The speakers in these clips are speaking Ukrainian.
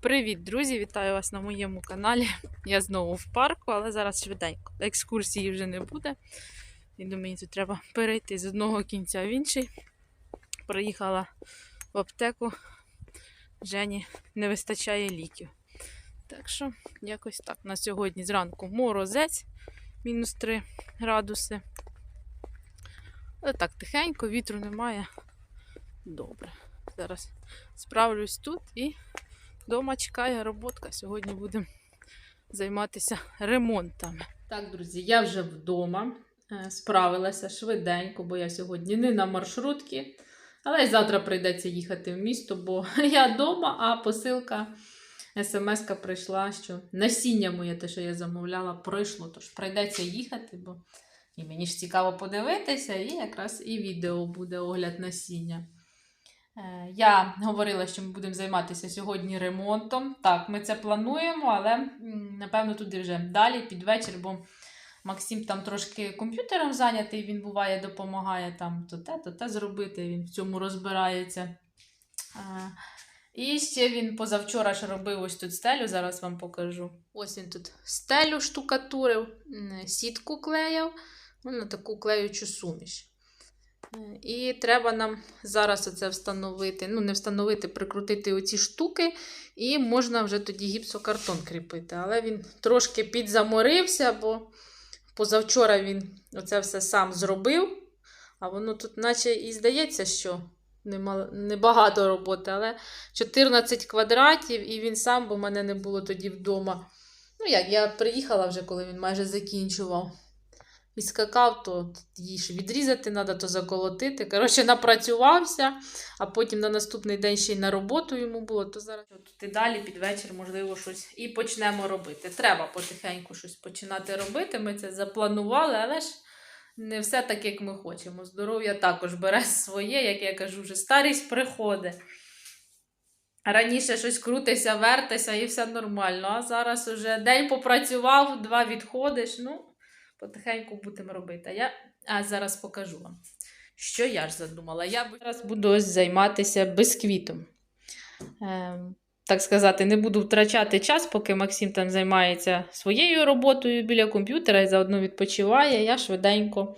Привіт, друзі! Вітаю вас на моєму каналі. Я знову в парку, але зараз швиденько. Екскурсії вже не буде. І думаю, тут треба перейти з одного кінця в інший. Приїхала в аптеку. Жені не вистачає ліків. Так що, якось так. На сьогодні зранку морозець, мінус 3 градуси. Але так, тихенько, вітру немає. Добре. Зараз справлюсь тут і Дома чекає роботка. Сьогодні будемо займатися ремонтами. Так, друзі, я вже вдома. Е, Справилася швиденько, бо я сьогодні не на маршрутці. Але й завтра прийдеться їхати в місто, бо я вдома, а посилка смс-ка прийшла, що насіння моє, те, що я замовляла, пройшло. Тож прийдеться їхати, бо і мені ж цікаво подивитися, і якраз і відео буде огляд насіння. Е, Я говорила, що ми будемо займатися сьогодні ремонтом. Так, ми це плануємо, але напевно туди вже далі, під вечір, бо Максим там трошки комп'ютером зайнятий, він буває, допомагає там то те, то те зробити, він в цьому розбирається. Е, І ще він позавчора ж робив ось тут стелю, зараз вам покажу. Ось він тут стелю штукатурив, сітку клеяв, ну, на таку клеючу суміш. І треба нам зараз оце встановити. Ну, не встановити, прикрутити оці штуки, і можна вже тоді гіпсокартон кріпити. Але він трошки підзаморився, бо позавчора він оце все сам зробив. А воно тут, наче і здається, що небагато роботи, але 14 квадратів, і він сам, бо мене не було тоді вдома. Ну, як, я приїхала вже, коли він майже закінчував. І скакав, то її ж відрізати треба, то заколотити. Коротше, напрацювався, а потім на наступний день ще й на роботу йому було, то зараз тут і далі під вечір, можливо, щось і почнемо робити. Треба потихеньку щось починати робити. Ми це запланували, але ж не все так, як ми хочемо. Здоров'я також бере своє, як я кажу, вже старість приходить. Раніше щось крутися, вертися і все нормально. А зараз уже день попрацював, два відходиш. Ну, потихеньку будемо робити. А я а зараз покажу вам, що я ж задумала. Я зараз буду ось займатися бисквітом. Ем, так сказати, не буду втрачати час, поки Максим там займається своєю роботою біля комп'ютера і заодно відпочиває. Я швиденько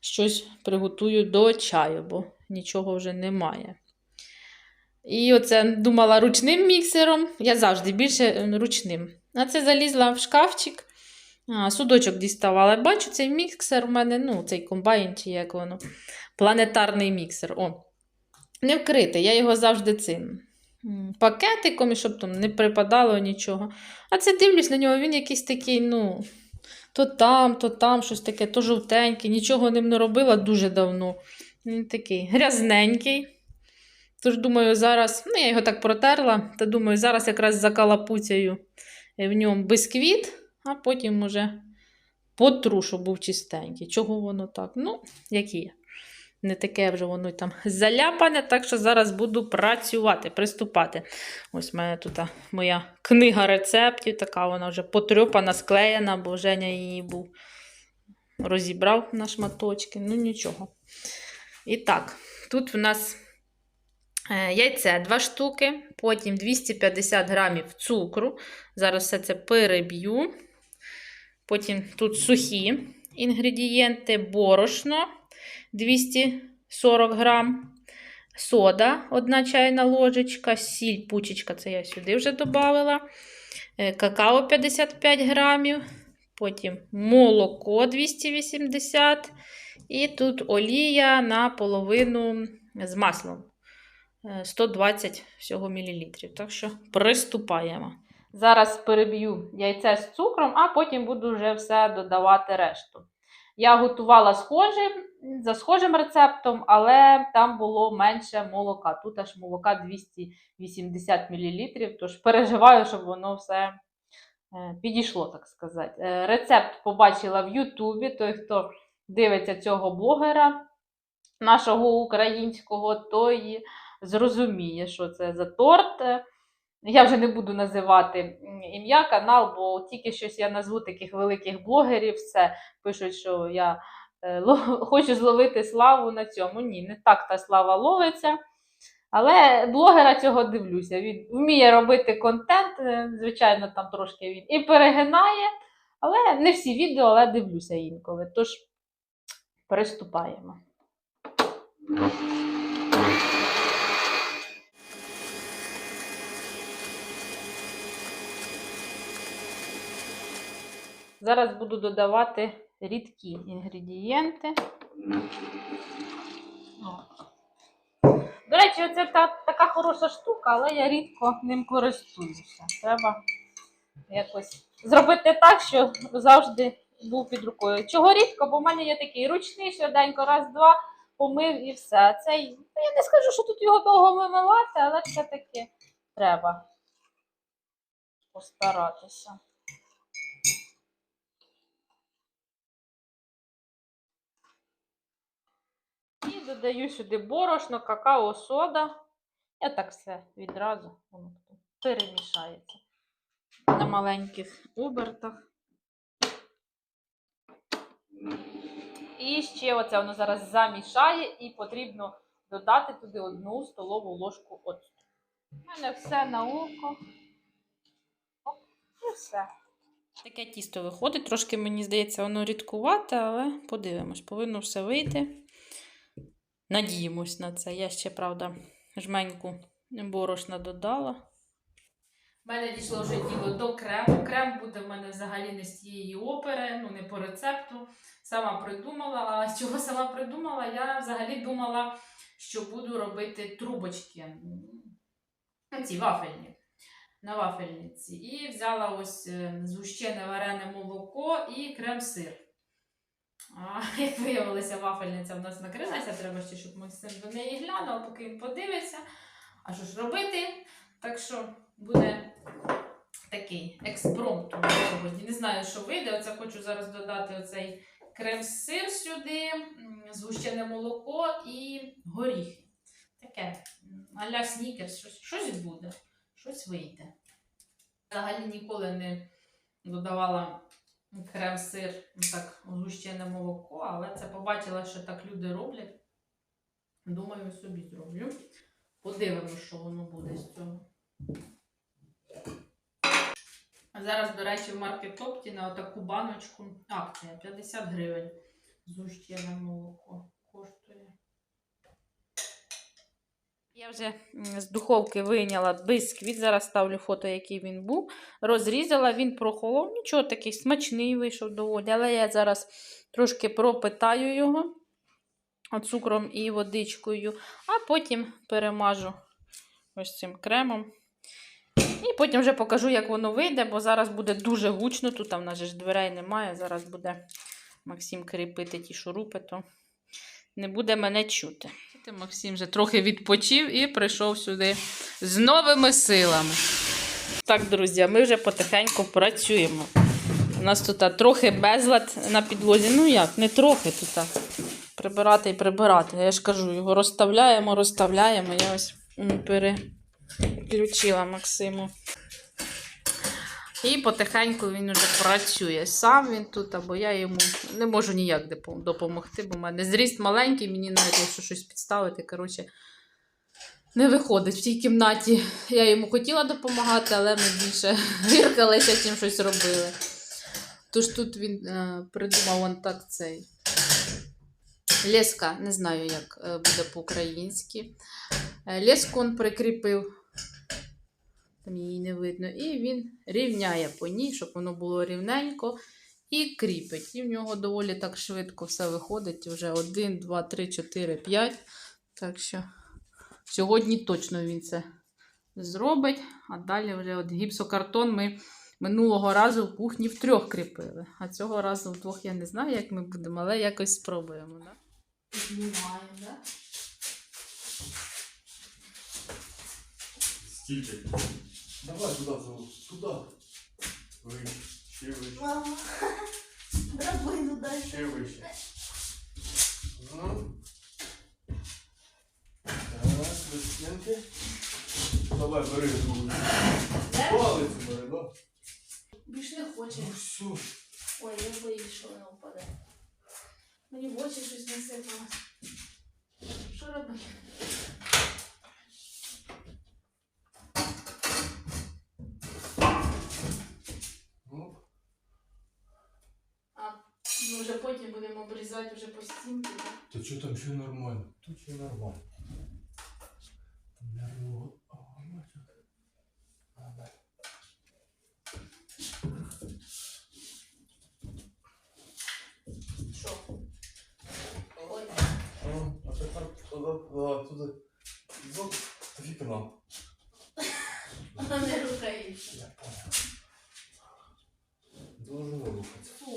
щось приготую до чаю, бо нічого вже немає. І оце думала ручним міксером. Я завжди більше ручним. А це залізла в шкафчик. А, судочок діставала. Бачу, цей міксер у мене, ну, цей комбайн, чи як воно, планетарний міксер. О, не вкритий, я його завжди цим пакетиком, і щоб там не припадало нічого. А це дивлюсь на нього, він якийсь такий, ну, то там, то там, щось таке, то жовтенький, нічого ним не робила дуже давно. Він такий грязненький. Тож, думаю, зараз, ну, я його так протерла, та думаю, зараз якраз закалапуцяю в ньому бисквіт, а потім уже потру, щоб був чистенький. Чого воно так? Ну, як є. Не таке вже воно там заляпане, так що зараз буду працювати, приступати. Ось в мене тут моя книга рецептів, така вона вже потрьопана, склеєна, бо Женя її був розібрав на шматочки. Ну, нічого. І так, тут в нас е, яйце 2 штуки, потім 250 грамів цукру. Зараз все це переб'ю. Потім тут сухі інгредієнти, борошно 240 грам, сода 1 чайна ложечка, сіль, пучечка, це я сюди вже додала, какао 55 грамів, потім молоко 280 і тут олія на половину з маслом. Е, 120 всього мілілітрів. Так що приступаємо. Зараз переб'ю яйце з цукром, а потім буду вже все додавати решту. Я готувала схожим, за схожим рецептом, але там було менше молока. Тут аж молока 280 мл, тож переживаю, щоб воно все е, підійшло, так сказати. Е, Рецепт побачила в Ютубі. Той, хто дивиться цього блогера нашого українського, той зрозуміє, що це за торт. Я вже не буду називати ім'я, канал, бо тільки щось я назву таких великих блогерів, все пишуть, що я е, хочу зловити славу на цьому. Ні, не так та слава ловиться. Але блогера цього дивлюся. Він вміє робити контент, е, звичайно, там трошки він і перегинає, але не всі відео, але дивлюся інколи. Тож приступаємо. Зараз буду додавати рідкі інгредієнти. До речі, це та, така хороша штука, але я рідко ним користуюся. Треба якось зробити так, щоб завжди був під рукою. Чого рідко, бо в мене є такий ручний, швиденько, раз-два, помив і все. А Цей, ну, я не скажу, що тут його довго вимивати, але все-таки треба постаратися. І додаю сюди борошно, какао, сода. Я так все відразу перемішається на маленьких обертах. І ще оце воно зараз замішає, і потрібно додати туди одну столову ложку оцту. У мене все на око. Оп, і все. Таке тісто виходить. Трошки, мені здається, воно рідкувате, але подивимось, повинно все вийти. Надіємось на це. Я ще, правда, жменьку борошна додала. У мене дійшло вже діло до крему. Крем буде в мене взагалі не з тієї опери, ну не по рецепту. Сама придумала. А чого сама придумала? Я взагалі думала, що буду робити трубочки. м, Ці вафельні. На вафельниці. І взяла ось е, згущене варене молоко і крем-сир. Як виявилося, вафельниця в нас накрилася, треба ще, щоб Максим до неї глянув, поки він подивиться. А що ж робити? Так що буде такий експромт сьогодні. Не знаю, що вийде. Оце хочу зараз додати оцей крем-сир сюди, згущене молоко і горіхи. Таке а-ля снікерс, щось, щось буде, щось вийде. Взагалі ніколи не додавала крем-сир, ну так, згущене молоко, але це побачила, що так люди роблять. Думаю, собі зроблю. Подивимось, що воно буде з цього. Зараз, до речі, в маркетопті на отаку баночку акція 50 гривень. Згущене молоко коштує. Я вже з духовки вийняла бисквіт. Зараз ставлю фото, який він був. Розрізала, він прохолов. Нічого такий смачний вийшов доволі. Але я зараз трошки пропитаю його цукром і водичкою, а потім перемажу ось цим кремом. І потім вже покажу, як воно вийде, бо зараз буде дуже гучно. Тут в нас же дверей немає. Зараз буде Максим кріпити ті шурупи, то не буде мене чути. Ти, Максим вже трохи відпочив і прийшов сюди з новими силами. Так, друзі, ми вже потихеньку працюємо. У нас тут трохи безлад на підлозі. Ну як, не трохи тут. Прибирати і прибирати. Я ж кажу, його розставляємо, розставляємо. Я ось переключила Максиму. І потихеньку він уже працює. Сам він тут, або я йому не можу ніяк допомогти, бо в мене зріст маленький, мені навіть якщо щось підставити, коротше, не виходить в тій кімнаті. Я йому хотіла допомагати, але ми більше гіркалися, чим щось робили. Тож тут він е, придумав он так цей. Леска, не знаю, як е, буде по-українськи. Е, Леску він прикріпив не видно. І він рівняє по ній, щоб воно було рівненько, і кріпить. І в нього доволі так швидко все виходить. Вже 1, 2, 3, 4, 5. Так що сьогодні точно він це зробить. А далі вже от гіпсокартон ми минулого разу в кухні втрьох кріпили. А цього разу вдвох я не знаю, як ми будемо, але якось спробуємо. Да? Знімаємо, да? Стільчик. Давай туди зову. Туди. Вище. Ще вище. Мама, драбину дай. Ще вище. Ну. Так, без стінки. Давай, бери другу. Палець бери, да? Більш не хоче. Ну все. Ой, я боюсь, що вона впаде. Мені в очі щось насипалось. Що робити? Обрізати вже по стінці. Та що там все нормально? Тут все нормально. Там нервово. О, бачиш. Ага. Що? Ой. О, а тепер туди, туди, туди. Зо, вікна. Не рухається. Я понял. Должно рухатися. Фу,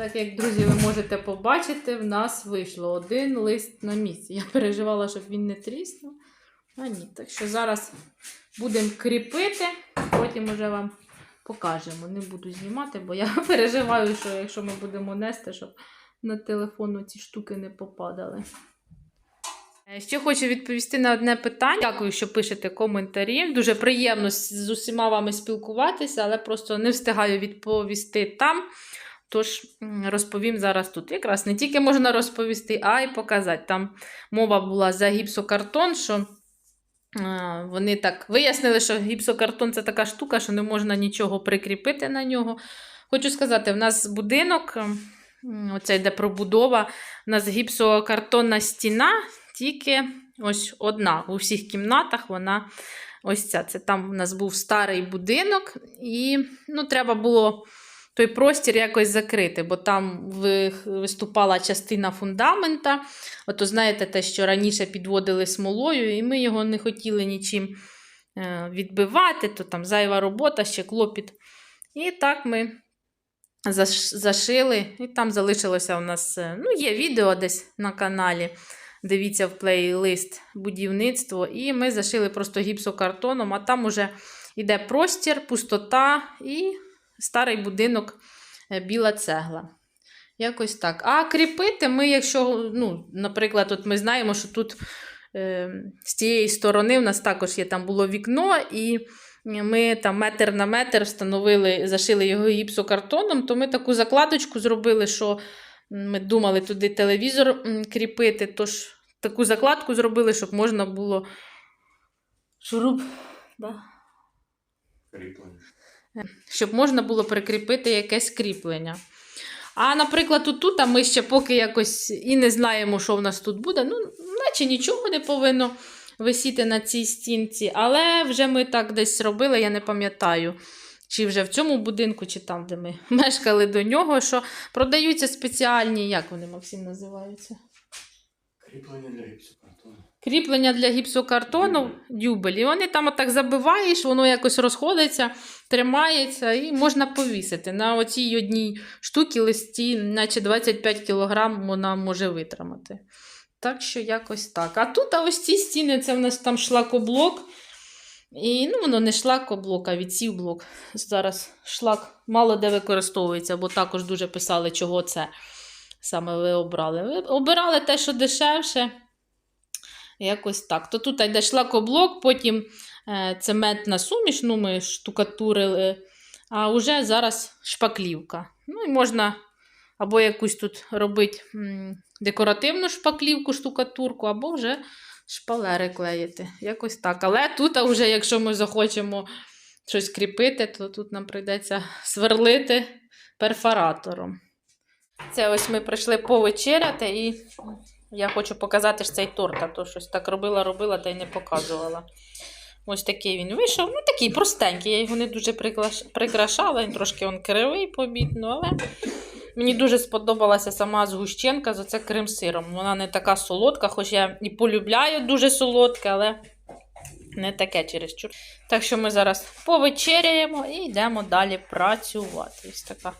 Так як, друзі, ви можете побачити, в нас вийшло один лист на місці. Я переживала, щоб він не тріснув. А ні, так що зараз будемо кріпити, потім уже вам покажемо. Не буду знімати, бо я переживаю, що якщо ми будемо нести, щоб на телефону ці штуки не попадали. Е, Ще хочу відповісти на одне питання. Дякую, що пишете коментарі. Дуже приємно з з усіма вами спілкуватися, але просто не встигаю відповісти там. Тож розповім зараз тут. Якраз не тільки можна розповісти, а й показати. Там мова була за гіпсокартон, що е, вони так вияснили, що гіпсокартон це така штука, що не можна нічого прикріпити на нього. Хочу сказати, в нас будинок, оце йде пробудова, у нас гіпсокартонна стіна, тільки ось одна. У всіх кімнатах вона ось ця. Це там у нас був старий будинок, і ну, треба було той простір якось закрити, бо там виступала частина фундамента. Ото знаєте, те, що раніше підводили смолою, і ми його не хотіли нічим е, відбивати, то там зайва робота, ще клопіт. І так ми зашили, і там залишилося у нас, е, ну, є відео десь на каналі. Дивіться в плейлист будівництво. І ми зашили просто гіпсокартоном, а там уже йде простір, пустота і старий будинок, е, біла цегла. Якось так. А кріпити ми, якщо, ну, наприклад, от ми знаємо, що тут е, з тієї сторони в нас також є там було вікно, і ми там метр на метр встановили, зашили його гіпсокартоном, то ми таку закладочку зробили, що ми думали туди телевізор кріпити, тож таку закладку зробили, щоб можна було шуруп. Да Кріплення. Щоб можна було прикріпити якесь кріплення. А, наприклад, тут, тут а ми ще поки якось і не знаємо, що в нас тут буде. Ну, наче нічого не повинно висіти на цій стінці. Але вже ми так десь робили, я не пам'ятаю, чи вже в цьому будинку, чи там, де ми мешкали до нього, що продаються спеціальні, як вони, Максим, називаються? Кріплення для гіпсокартону. Кріплення для гіпсокартону, дюбель. І вони там отак забиваєш, воно якось розходиться, тримається і можна повісити. На оцій одній штуці листі, наче 25 кг вона може витримати. Так що якось так. А тут а ось ці стіни, це в нас там шлакоблок. І ну, воно не шлакоблок, а відсів блок. Зараз шлак мало де використовується, бо також дуже писали, чого це саме ви обрали. Ви обирали те, що дешевше. Якось так. То тут йде шлакоблок, потім е, цементна суміш, ну ми штукатурили, а вже зараз шпаклівка. Ну і можна або якусь тут робити декоративну шпаклівку, штукатурку, або вже шпалери клеїти. Якось так. Але тут, а вже, якщо ми захочемо щось кріпити, то тут нам прийдеться сверлити перфоратором. Це ось ми прийшли повечеряти і я хочу показати ж цей торт, а то щось так робила, робила та й не показувала. Ось такий він вийшов. Ну, такий простенький. Я його не дуже прикрашала, він трошки он кривий побітно, але мені дуже сподобалася сама згущенка з оце крем-сиром. Вона не така солодка, хоч я і полюбляю дуже солодке, але не таке чересчур. Так що ми зараз повечеряємо і йдемо далі працювати. Ось така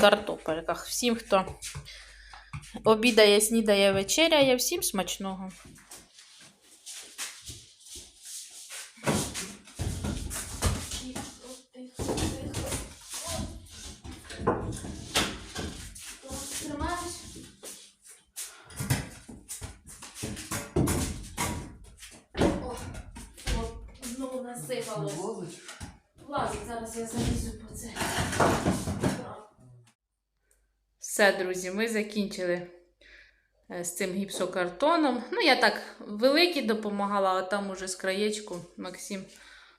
картопелька. Всім, хто Обідає, снідає, вечеряє. Всім смачного. Насипалось. Лазить, зараз я залізу по це. Все, друзі, ми закінчили е, з цим гіпсокартоном. Ну, я так великі допомагала, а там уже з краєчку Максим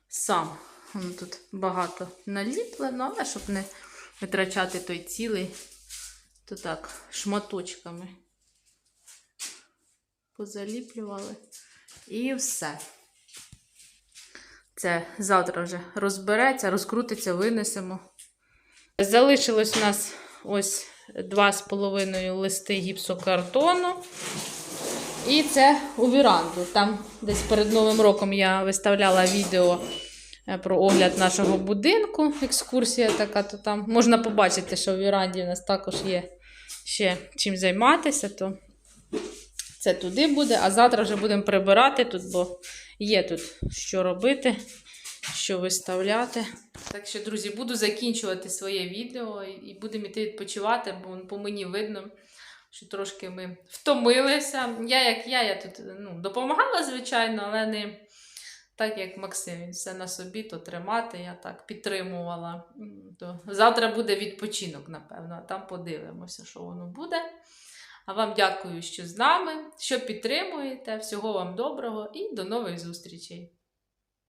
сам. Воно тут багато наліплено, але щоб не витрачати той цілий, то так, шматочками позаліплювали. І все. Це завтра вже розбереться, розкрутиться, винесемо. Залишилось у нас ось 2,5 листи гіпсокартону. І це у віранду. Там десь перед Новим роком я виставляла відео е, про огляд нашого будинку. Екскурсія така, то там можна побачити, що в віранді у нас також є ще чим займатися. То це туди буде, а завтра вже будемо прибирати тут, бо є тут що робити, що виставляти. Так що, друзі, буду закінчувати своє відео і- будемо йти відпочивати, бо по мені видно, що трошки ми втомилися. Я, як я, я тут ну, допомагала, звичайно, але не так, як Максим. Він все на собі, то тримати, я так підтримувала. То завтра буде відпочинок, напевно, а там подивимося, що воно буде. А вам дякую, що з нами, що підтримуєте. Всього вам доброго і до нових зустрічей!